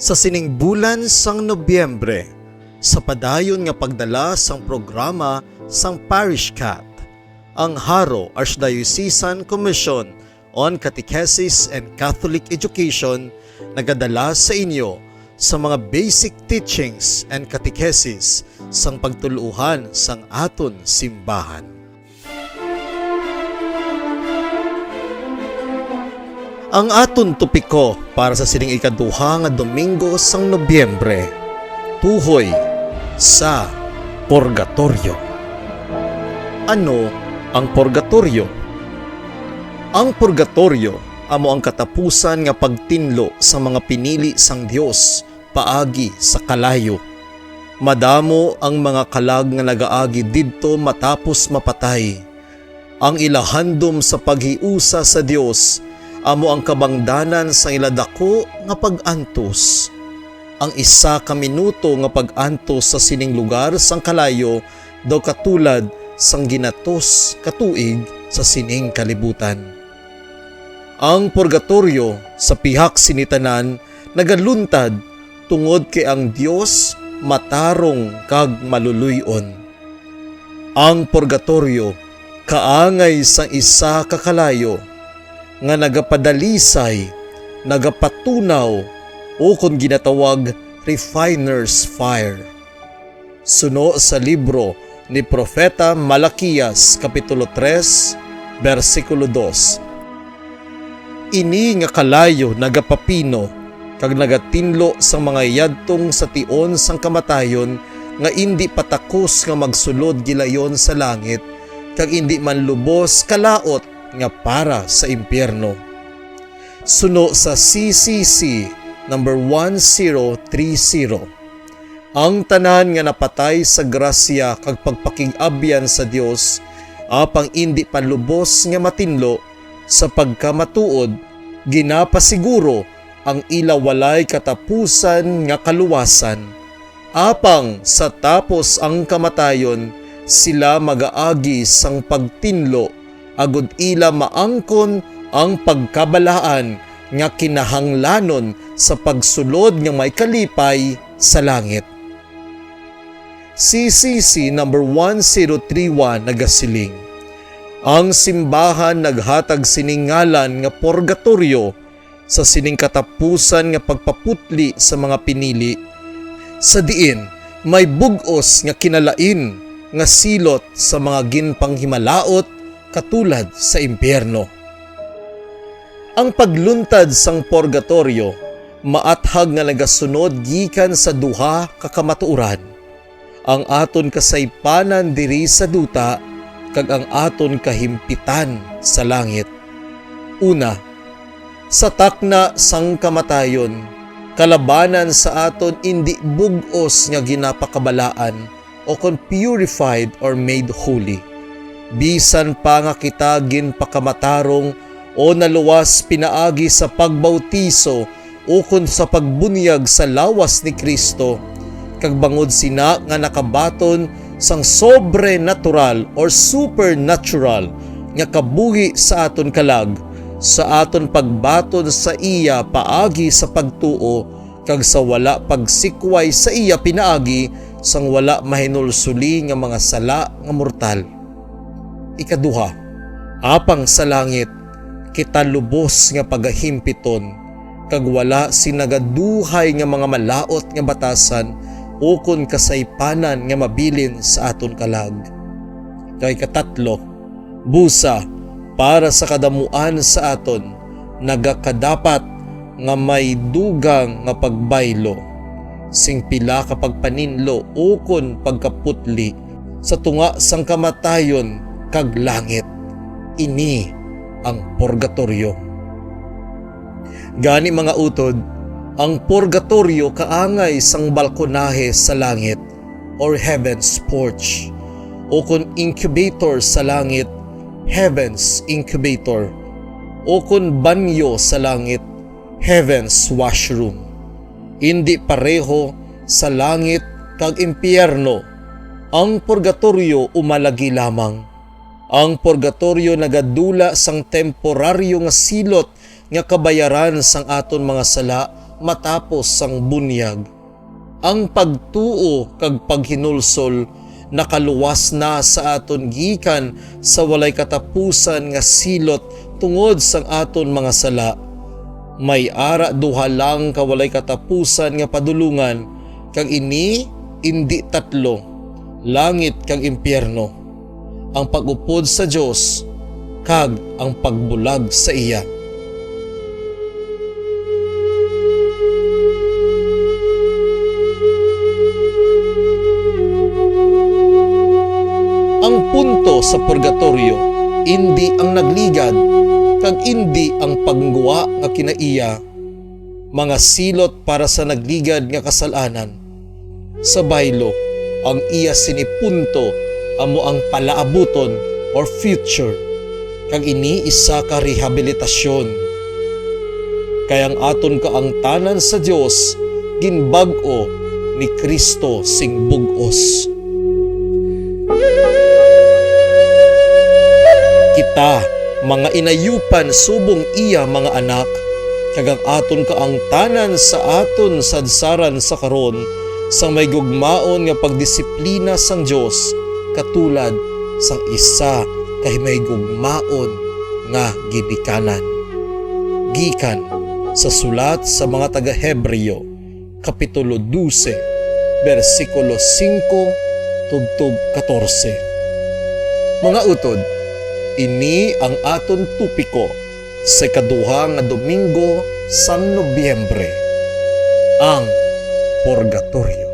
Sa sining bulan sang Nobyembre, sa padayon nga pagdala sang programa sang Parish Cat, ang Haro Archdiocesan Commission on Catechesis and Catholic Education nagadala sa inyo sa mga basic teachings and catechesis sang pagtuluhan sang aton simbahan. Ang aton topiko para sa sining ikaduha nga Domingo sang Nobyembre, tuhoy sa Purgatorio. Ano ang purgatorio? Ang purgatorio amo ang katapusan nga pagtinlo sa mga pinili sang Dios paagi sa kalayo. Madamo ang mga kalag nga nagaagi didto matapos mapatay. Ang ilahandom sa paghiusa sa Dios amo ang kabangdanan sa iladako nga pag-antos. Ang isa ka minuto nga pag-antos sa sining lugar sang kalayo daw katulad sang ginatos katuig sa sining kalibutan. Ang purgatorio sa pihak sinitanan nagaluntad tungod kay ang Dios matarong kag maluluyon. Ang purgatorio kaangay sang isa kakalayo nga nagapadalisay, nagapatunaw o kung ginatawag refiner's fire. Suno sa libro ni Propeta Malakias Kapitulo 3, versikulo 2. Ini nga kalayo nagapapino kag nagatinlo sa mga yadtong sa tion sang kamatayon nga indi patakos nga magsulod gilayon sa langit kag indi man lubos kalaot nga para sa impyerno. Suno sa CCC number 1030 ang tanan nga napatay sa grasya kag pagpakigabyan sa Dios apang indi panlubos nga matinlo sa pagkamatuod ginapasiguro ang ila walay katapusan nga kaluwasan apang sa tapos ang kamatayon sila magaagi sang pagtinlo agud ila maangkon ang pagkabalaan nga kinahanglanon sa pagsulod nga may kalipay sa langit. CCC number 1031 nagasiling. Ang simbahan naghatag siningalan nga purgatorio sa sining katapusan nga pagpaputli sa mga pinili. Sa diin, may bugos nga kinalain nga silot sa mga ginpanghimalaot katulad sa impyerno. Ang pagluntad sang purgatorio maathag nga nagasunod gikan sa duha ka kamatuoran ang aton kasaypanan diri sa duta kag ang aton kahimpitan sa langit. Una, sa takna sang kamatayon, kalabanan sa aton indi bugos nga ginapakabalaan o kon purified or made holy. Bisan pa nga kita ginpakamatarong o naluwas pinaagi sa pagbautiso o kon sa pagbunyag sa lawas ni Kristo kag bangod sina nga nakabaton sang sobrenatural or supernatural nga kabuhi sa aton kalag sa aton pagbaton sa iya paagi sa pagtuo kag sa wala pagsikway sa iya pinaagi sang wala mahinulsuli nga mga sala nga mortal. Ikaduha, apang sa langit kita lubos nga pagahimpiton kag wala sinagaduhay nga mga malaot nga batasan ukon kasaypanan nga mabilin sa aton kalag. Kay katatlo, busa para sa kadamuan sa aton nagakadapat nga may dugang nga pagbaylo sing pila ka pagpaninlo ukon pagkaputli sa tunga sang kamatayon kag langit ini ang purgatorio gani mga utod ang purgatorio kaangay sang balkonahe sa langit or heaven's porch o kung incubator sa langit, heaven's incubator o kung banyo sa langit, heaven's washroom. Hindi pareho sa langit kag impyerno. Ang purgatorio umalagi lamang. Ang purgatorio nagadula sang temporaryo nga silot nga kabayaran sang aton mga sala matapos sang bunyag. Ang pagtuo kag paghinulsol nakaluwas na sa aton gikan sa walay katapusan nga silot tungod sang aton mga sala. May ara duha lang kawalay katapusan nga padulungan kag ini indi tatlo langit kag impyerno ang pagupod sa Dios kag ang pagbulag sa iya. Ang punto sa purgatorio indi ang nagligad kag indi ang pangguwa nga kinaiya mga silot para sa nagligad nga kasalanan sa baylo ang iya sinipunto amo ang palaabuton or future kag ini isa ka rehabilitasyon. Kay ang aton kaangtanan sa Dios ginbag-o ni Kristo sing bug-os. Kita mga inayupan subong iya mga anak kag ang aton kaangtanan sa aton sadsaran sa karon sang may gugmaon nga pagdisiplina sang Dios katulad sang isa kay may gugmaon nga gibikanan. Gikan sa sulat sa mga taga Hebreo kapitulo 12 bersikulo 5 tubtob 14 mga utod ini ang aton tupiko sa kaduha nga Domingo sang Nobyembre ang purgatorio